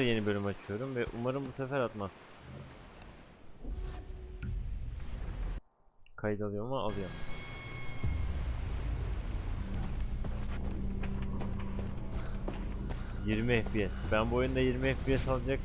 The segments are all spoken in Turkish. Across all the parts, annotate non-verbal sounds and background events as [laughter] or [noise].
yeni bölüm açıyorum ve umarım bu sefer atmaz. Kayıt alıyor mu? Alıyor. ...20 FPS. Ben bu oyunda 20 FPS alacak...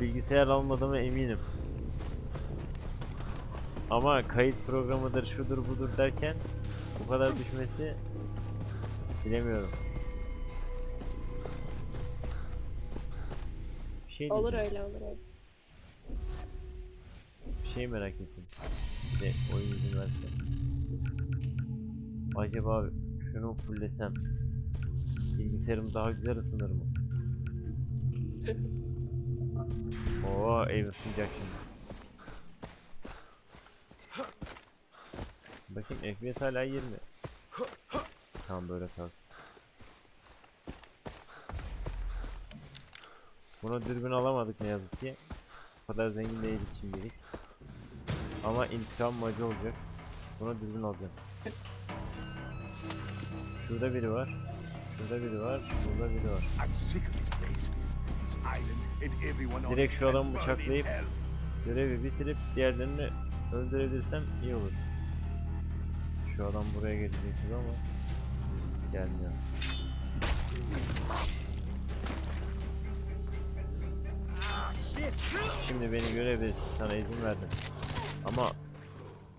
...bilgisayar almadığıma eminim. Ama kayıt programıdır, şudur budur derken... ...bu kadar düşmesi... ...bilemiyorum. şey Olur diyeceğim. öyle olur öyle. Bir şey merak ettim. İşte oyun izin verse. Acaba şunu fullesem bilgisayarım daha güzel ısınır mı? [laughs] Oo ev ısınacak şimdi. Bakayım FPS hala 20. Tamam böyle kalsın. Buna dürbün alamadık ne yazık ki. O kadar zengin değiliz şimdilik. Ama intikam macı olacak. Buna dürbün alacağım. Şurada biri var. Şurada biri var. Burada biri var. Direkt şu adamı bıçaklayıp görevi bitirip diğerlerini öldürebilirsem iyi olur. Şu adam buraya gelecek gibi ama gelmiyor. Şimdi beni görebilirsin. Sana izin verdim. Ama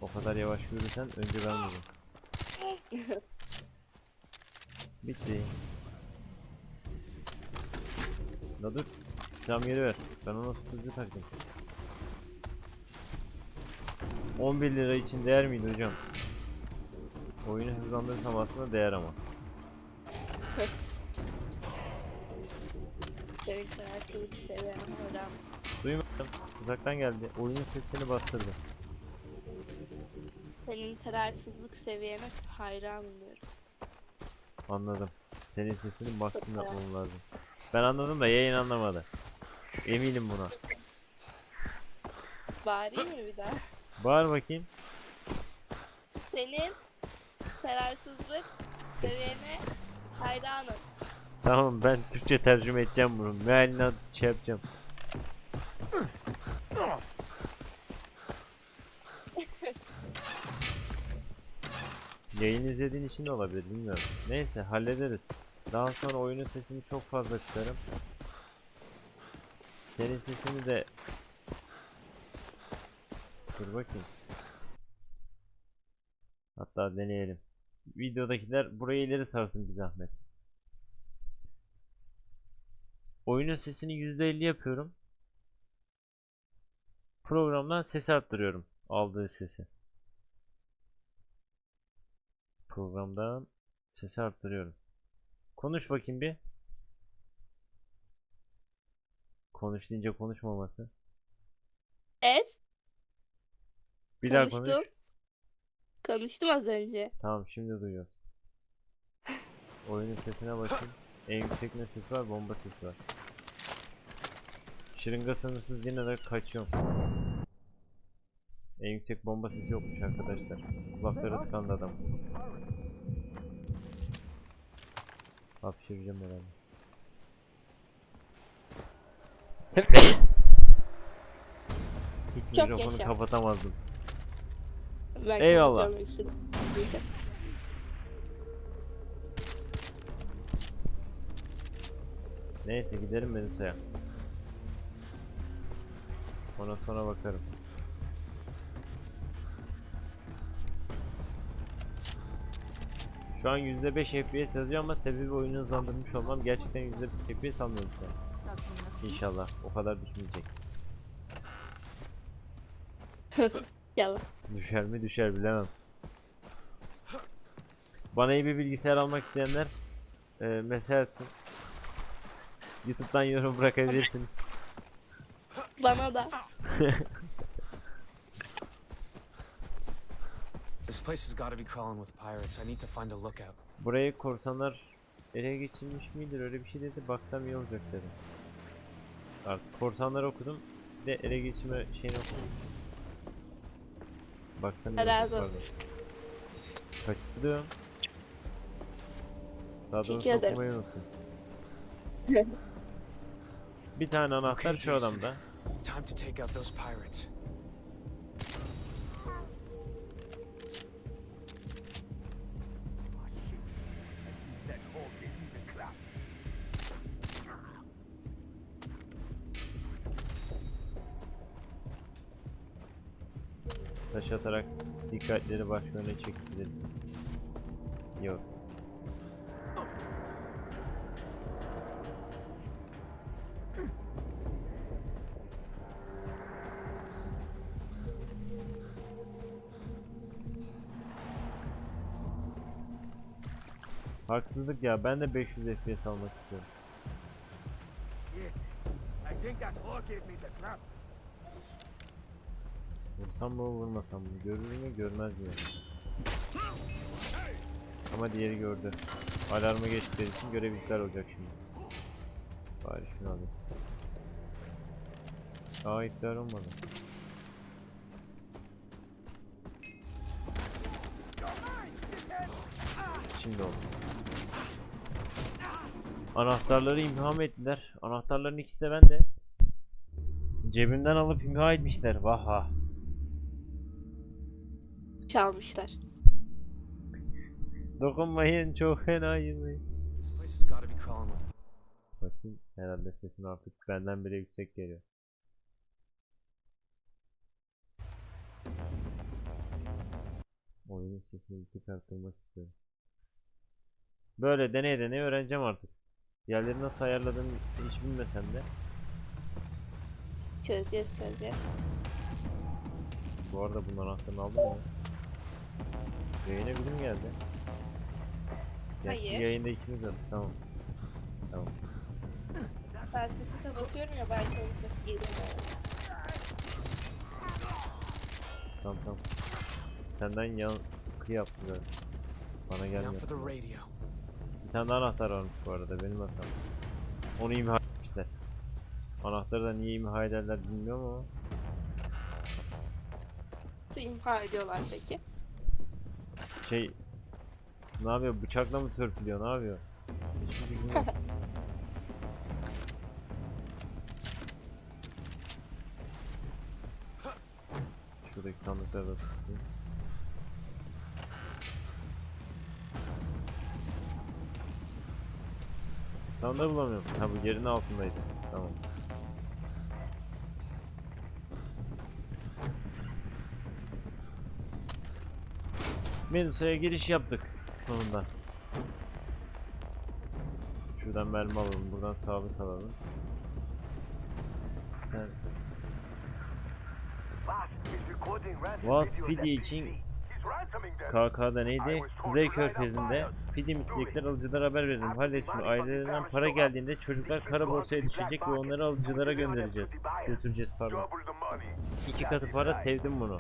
o kadar yavaş yürürsen önce ben vururum. Bitti. La dur. Silahımı geri ver. Ben ona tutucu taktım. 11 lira için değer miydi hocam? Oyunu hızlandırırsam aslında değer ama. Senin karakterini seviyorum hocam. Duymadım. Uzaktan geldi. Oyunun sesini bastırdı. Senin kararsızlık seviyene hayranım diyorum. Anladım. Senin sesini baskın yapmam lazım. Ben anladım da yayın anlamadı. Eminim buna. Bağırayım mı bir daha? Bağır bakayım. Senin kararsızlık seviyene hayranım. Tamam ben Türkçe tercüme edeceğim bunu. Mealini şey yapacağım. [laughs] Yayın izlediğin için de olabilir bilmiyorum. Neyse hallederiz. Daha sonra oyunun sesini çok fazla kısarım. Senin sesini de Dur bakayım. Hatta deneyelim. Videodakiler burayı ileri sarsın bir zahmet. Oyunun sesini %50 yapıyorum. Programdan sesi arttırıyorum. Aldığı sesi. Programdan sesi arttırıyorum. Konuş bakayım bir. Konuş deyince konuşmaması. Es, Bir daha konuş. Konuştum. az önce. Tamam şimdi duyuyoruz. Oyunun sesine bakayım. En yüksek ne ses var? Bomba sesi var. Şırınga sınırsız yine de kaçıyorum. Yüksek bomba sesi yokmuş arkadaşlar. Kulakları tıkandı adam. Hapşıracağım herhalde. Hiç Çok mikrofonu yaşa. kapatamazdım. Ben Eyvallah. Neyse gidelim Melisa'ya. Ona sonra bakarım. Şu an %5 FPS yazıyor ama sebebi oyunu hızlandırmış olmam. Gerçekten %5 FPS almıyorum şu an. İnşallah o kadar düşmeyecek. [laughs] Yalan. Düşer mi düşer bilemem. Bana iyi bir bilgisayar almak isteyenler e, mesaj atsın. YouTube'dan yorum bırakabilirsiniz. Bana da. [laughs] place has got to be crawling with pirates. I need to find a lookout. Burayı korsanlar ele geçirmiş midir öyle bir şey dedi baksam iyi olacak dedim. Bak korsanlar okudum bir de ele geçirme şeyini okudum. Baksam iyi olacak, olsun. Daha doğrusu Teşekkür ederim. okumayı unuttum. [laughs] Bir tane anahtar şu adamda. Time to take out those pirates. Atarak dikkatleri başka yöne çekebilirsin. Yok. Haksızlık ya. Ben de 500 FPS almak istiyorum. Shit. I think that hole gave me the clap. Vursam mı vurmasam mı? Görür mü görmez mi? Ama diğeri gördü. Alarmı geçtikleri için görev olacak şimdi. Bari şunu alayım. Aa iptal olmadı. Şimdi oldu. Anahtarları imha ettiler? Anahtarların ikisi de bende. Cebimden alıp imha etmişler. Vaha. Çalmışlar. Dokunmayın çok fena yemeyin. This place has got to be crawling with. Bakayım herhalde sesin artık benden bile yüksek geliyor. Oyunun sesini bir tık arttırmak istiyorum. Böyle deneye deneye öğreneceğim artık. Yerleri nasıl ayarladığını hiç bilmesem de. Çözeceğiz çözeceğiz. Bu arada bunun anahtarını aldın mı? Yayına birim geldi. Gerçi Hayır. yayında ikimiz varız tamam. Tamam. Ben sesi kapatıyorum ya belki onun sesi geliyor. Tamam tamam. Senden yankı yaptı zaten. Bana Now gelmiyor. for the radio. Bir tane daha anahtar varmış bu arada benim hatam. Onu imha etmişler. Anahtarı da niye imha ederler bilmiyorum ama. Nasıl imha ediyorlar peki? Şey... Ne yapıyor? Bıçakla mı törpülüyor? Ne yapıyor? Hiçbir fikrim yok. Şuradaki sandıkları da tutayım. Sandığı bulamıyorum. Ha bu yerin altındaydı. Tamam. Medusa'ya giriş yaptık sonunda. Şuradan mermi alalım, buradan sabit alalım. Evet. Vaz Fidi için KK'da neydi? Kuzey Körfezi'nde Fidi mislikler alıcılara haber verelim. Hallet. Ailelerinden para geldiğinde çocuklar kara borsaya düşecek ve onları alıcılara göndereceğiz. Götüreceğiz pardon. İki katı para sevdim bunu.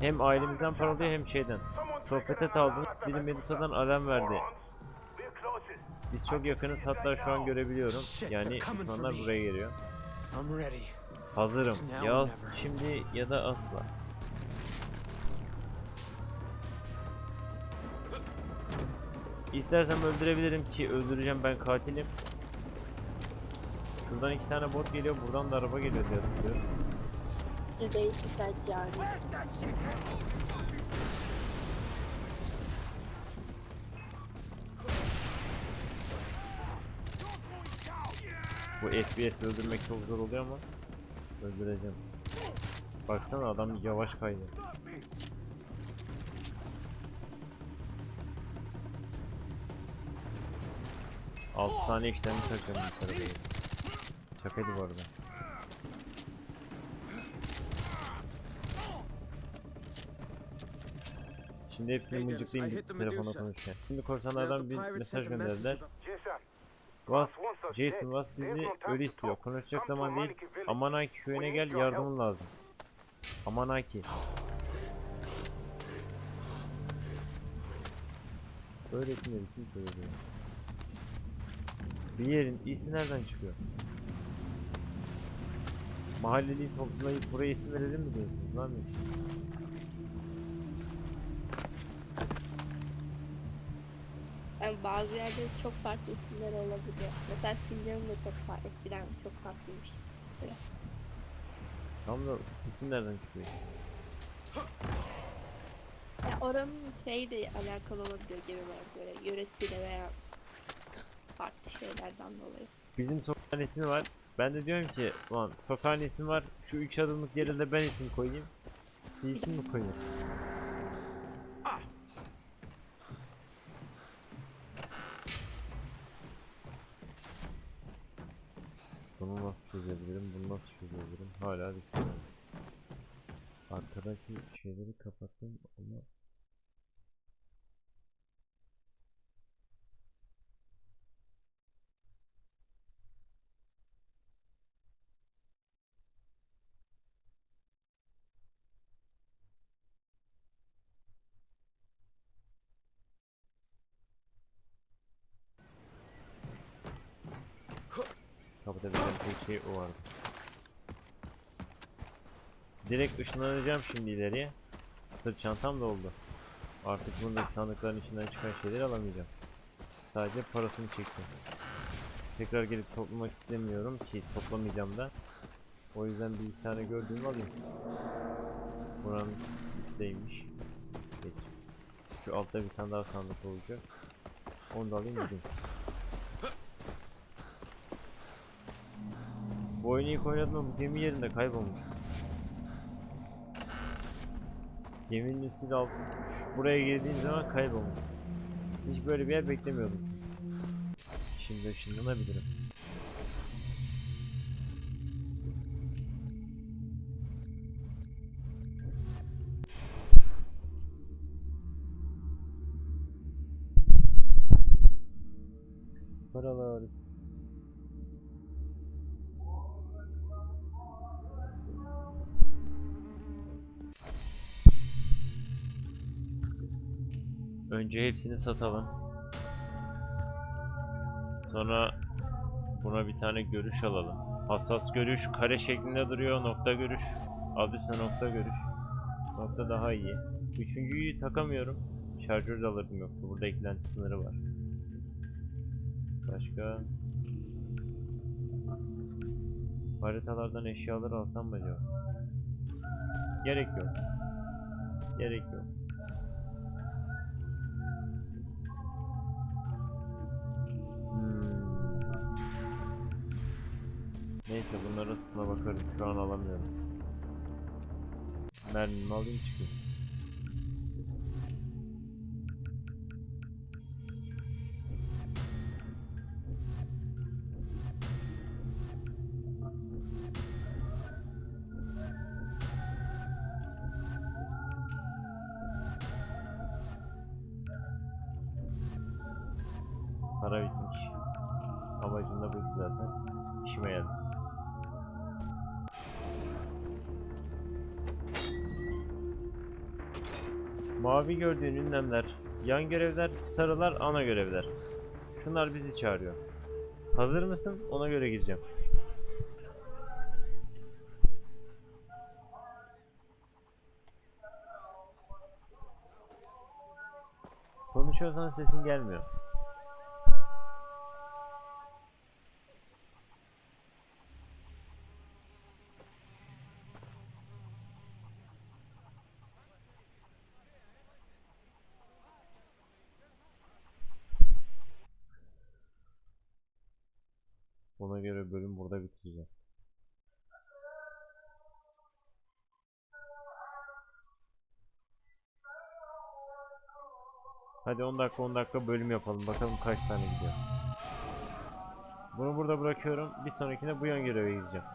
Hem ailemizden para alıyor hem şeyden. Sohbete daldım. Biri Medusa'dan alarm verdi. Biz çok yakınız hatta şu an görebiliyorum. Yani düşmanlar buraya geliyor. Hazırım. Ya şimdi ya da asla. İstersem öldürebilirim ki öldüreceğim ben katilim. Şuradan iki tane bot geliyor, buradan da araba geliyor diye hatırlıyorum. Yani. Bu FPS'le öldürmek çok zor oluyor ama öldüreceğim. Baksana adam yavaş kaydı. Altı saniye işlemi takıyorum bu arada. Şakaydı bu arada. Şimdi hepsini mıncıklayayım Medusa. konuşurken. Şimdi korsanlardan bir mesaj gönderdiler. Vas, Jason Vas bizi ölü istiyor. Konuşacak zaman değil. Amanaki köyüne gel yardımın lazım. Amanaki. Böylesine bir kim söylüyor? Bir yerin ismi nereden çıkıyor? Mahalleliyi toplayıp buraya isim verelim mi diyorsunuz lan? Ben bazı yerlerde çok farklı isimler olabiliyor. Mesela Sincan'ın da çok farklı. Eskiden çok farklıymış isimleri. Tam da isim nereden çıkıyor? Ya oranın şeyle alakalı olabiliyor genel olarak böyle yöresiyle veya farklı şeylerden dolayı. Bizim sokağın ismi var. Ben de diyorum ki ulan sokağın ismi var. Şu üç adımlık yerine ben isim koyayım. Bir isim mi koyayım? Bunu nasıl çözebilirim? Bunu nasıl çözebilirim? Hala düşünüyorum. Arkadaki şeyleri kapattım ama tek şey o vardı. Direkt ışınlanacağım şimdi ileriye. Sırt çantam da oldu. Artık bundaki sandıkların içinden çıkan şeyleri alamayacağım. Sadece parasını çektim. Tekrar gelip toplamak istemiyorum ki toplamayacağım da. O yüzden bir tane gördüğümü alayım. Buranın üstteymiş. Geç. Şu altta bir tane daha sandık olacak. Onu da alayım gideyim. Bu oyunu ilk oynadığımda bu gemi yerinde kaybolmuş. Geminin üstü de altı. Buraya girdiğim zaman kaybolmuş. Hiç böyle bir yer beklemiyordum. Şimdi ışınlanabilirim. Önce hepsini satalım. Sonra buna bir tane görüş alalım. Hassas görüş kare şeklinde duruyor. Nokta görüş. Adı üstüne nokta görüş. Nokta daha iyi. Üçüncüyü takamıyorum. Şarjör de alırdım yoksa burada eklenti sınırı var. Başka haritalardan eşyalar alsam mı acaba? Gerek yok. Gerek yok. Neyse bunlara sonra bakarım. Şu an alamıyorum. Mermimi alayım çıkayım. Para bitmiş. Amacım da buydu zaten. İşime geldi. Mavi gördüğün ünlemler, yan görevler, sarılar ana görevler. Şunlar bizi çağırıyor. Hazır mısın? Ona göre gireceğim. Konuşuyorsan sesin gelmiyor. Göre bölüm burada bitireceğim. Hadi 10 dakika 10 dakika bölüm yapalım. Bakalım kaç tane gidiyor. Bunu burada bırakıyorum. Bir sonrakine bu yan göreve gideceğim.